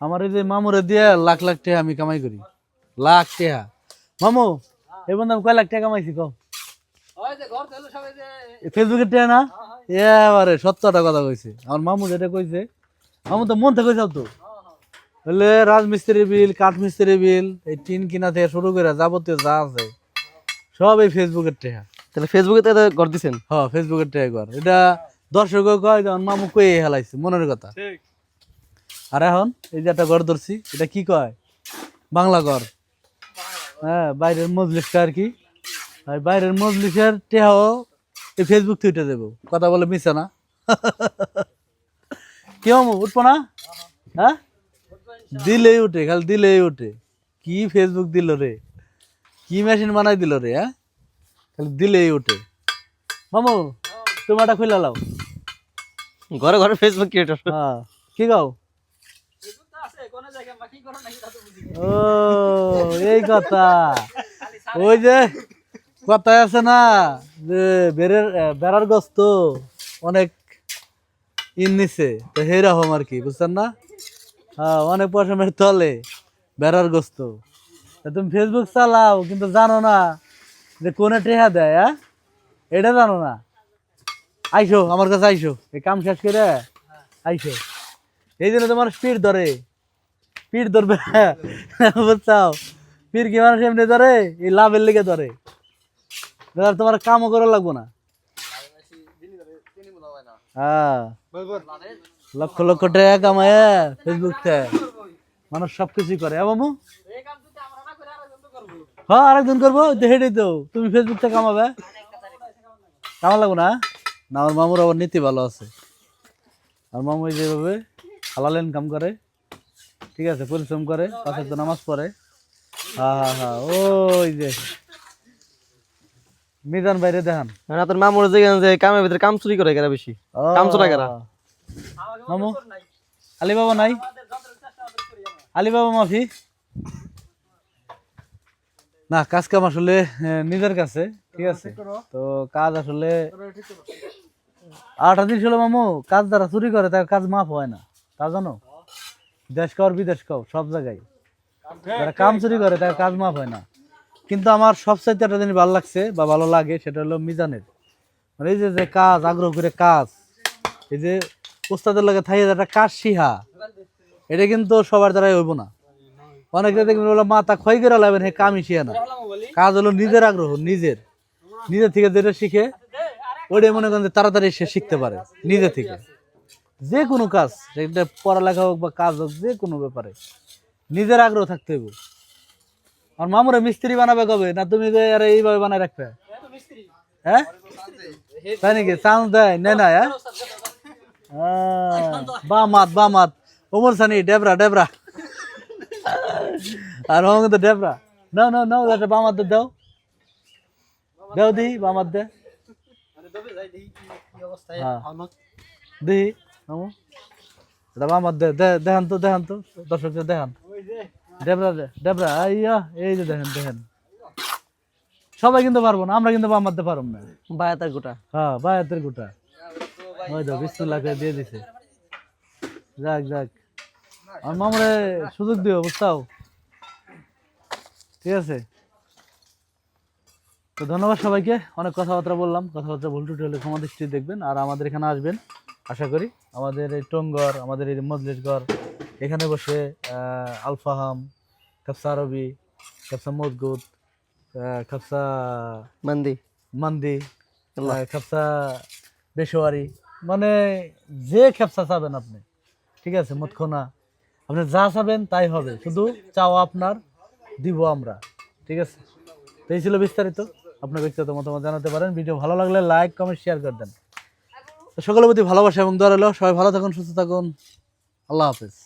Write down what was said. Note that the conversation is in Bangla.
আমার এই যে মামুরে দিয়ে লাখ লাখ টাকা আমি কামাই করি। লাখ টাকা। মামু এই বন্ধু আমি কয় লাখ টাকা কামাইছি কম ফেসবুকের টাকা না? এবারে সত্তরটা কথা কইছে। আমার মামু যেটা কইছে মামু তো মন থেকে কইছাও তো। বলে রাজমিস্ত্রি বিল কাঠ মিস্ত্রি বিল এই টিন কিনা থেকে শুরু করে যাবতীয় যা আছে সব এই ফেসবুকের টাকা। তাহলে ফেসবুকে তো এটা করে দিছেন? হ্যাঁ ফেসবুকের টাকা কর এটা দর্শক কয় যে মামু কয়ে হেলাইছে মনের কথা। আর এখন এই যে একটা ঘর ধরছি এটা কি কয়? বাংলা ঘর। হ্যাঁ বাইরের মজলিসটা আর কি। আর বাইরের মজলিসের টেহাও এই ফেসবুক থেকে উঠে দেবো কথা বলে মিশে না। কি মামু উঠবো না? হ্যাঁ? দিলেই উঠে খালি দিলেই উঠে। কি ফেসবুক দিল রে? কি মেশিন বানাই দিল রে হ্যাঁ? খালি দিলেই উঠে। মামু তোমারটা খুলে লাও ঘরে ঘরে ফেসবুক ক্রিয়েটর হ্যাঁ কি গাও ও, এই কথা। ওই যে কথায় আছে না, যে বেড়ের বেড়ার গোস্ত অনেক ইন নিছে। তো সেরকম আর কি, বুঝছেন না? হ্যাঁ অনেক পশমের তলে বেড়ার গোস্ত। তা তুমি ফেসবুক চালাও, কিন্তু জানো না যে কোনে টেহা দেয় হ্যাঁ? এটা জানো না? আইসো, আমার কাছে আইসো। এই কাম শেষ করে আইসো। এই জন্য তোমার স্পিড ধরে। স্পিড ধরবে। বুঝছাও? স্পিড কি মানুষ এমনি ধরে? এই লাভের লেগে ধরে। তোমার কামও করা লাগবো না। হ্যাঁ। লক্ষ লক্ষ টাকা কামায় ফেসবুক মানুষ সব কিছুই করে। হ্যাঁ মামু? হ্যাঁ আরেকজন করব। হেঁটে তো তুমি ফেসবুক থেকে কামাবে। কামা লাগবো না? না, আমার মামুর আবার নীতি ভালো আছে। আর মামু যেভাবে হালাল ইনকাম করে। ঠিক আছে পরিশ্রম করে পাঁচ একজন নামাজ পড়ে। হ্যাঁ হ্যাঁ হ্যাঁ ওই যে। মিজান বাইরে দেখান। আপনার মামুর যে যে কামের ভিতরে কাম চুরি করে কেরা বেশি। কাম চোরা মামু আলিবাবা নাই? আলিবাবা মাফি? না কাজ কাম আসলে নিজের কাছে ঠিক আছে। তো কাজ আসলে আট দিন ছিল মামু কাজ যারা চুরি করে তার কাজ মাফ হয় না। তা জানো? দেশ কাও আর বিদেশ কাও সব জায়গায়। যারা কাম চুরি করে, তার কাজ মাফ হয় না। কিন্তু আমার সবচাইতে একটা জিনিস ভালো লাগছে বা ভালো লাগে, সেটা হলো মিজানের। মানে এই যে যে কাজ, আগ্রহ করে কাজ, এই যে উস্তাদের লাগে থাই একটা কাজ শিহা, এটা কিন্তু সবার দ্বারাই হইব না। অনেকে দেখবেন হলো মাথা ক্ষয় করে লাগবেন হে কামই শিখে না। কাজ হলো নিজের আগ্রহ, নিজের। নিজের থেকে যেটা শিখে, ওইটাই মনে করেন তাড়াতাড়ি সে শিখতে পারে, নিজে থেকে। যে কোনো কাজ সেটা পড়ালেখা হোক বা কাজ হোক যে কোনো ব্যাপারে। নিজের আগ্রহ থাকতে হবে আর মামুরে মিস্ত্রি বানাবে কবে? না তুমি যে আরে এইভাবে বানায় রাখবে? হ্যাঁ? তাই নাকি? চান্স দেয়? নেয় না হ্যাঁ? বামাত বামাত ওমর সানি ডেবরা ডেবরা। আর হোম তো ডেবরা। নাও নাও নাও একটা বামাত দাও। দাও দি বামাত দে। হ্যাঁ। দিহি মামু? এটা দেখান তো দেখান তো। দর্শকদের দেখান। ডেবরা দে ডেবরা আইয়া এই যে দেখেন দেখেন। সবাই কিন্তু পারব না আমরা কিন্তু বামাতে পারব না। বায়াতের গোটা। হ্যাঁ বায়াতের গোটা। ওই তো বিসমুল্লাহ করে দিয়ে দিছে। যাক যাক। আমার মামরে সুযোগ দিও বুঝতাও ঠিক আছে? তো ধন্যবাদ সবাইকে। অনেক কথাবার্তা বললাম। কথাবার্তা ভুল টুটি হলে ক্ষমা দৃষ্টি দেখবেন আর আমাদের এখানে আসবেন। আশা করি আমাদের এই টঙ্গর আমাদের এই মজলিশগড় এখানে বসে আলফাহাম কাপসা আরবি কাপসা মজগুদ কাপসা মান্দি। মান্দি খেপসা বেশোয়ারি মানে যে খেপসা চাবেন আপনি ঠিক আছে মতখোনা আপনি যা চাবেন তাই হবে শুধু চাওয়া আপনার দিব আমরা ঠিক আছে? তো এই ছিল বিস্তারিত আপনার ব্যক্তিগত মতামত জানাতে পারেন। ভিডিও ভালো লাগলে লাইক কমেন্ট শেয়ার করে দেন। সকলের প্রতি ভালোবাসা এবং দোয়া সবাই ভালো থাকুন সুস্থ থাকুন। আল্লাহ হাফেজ।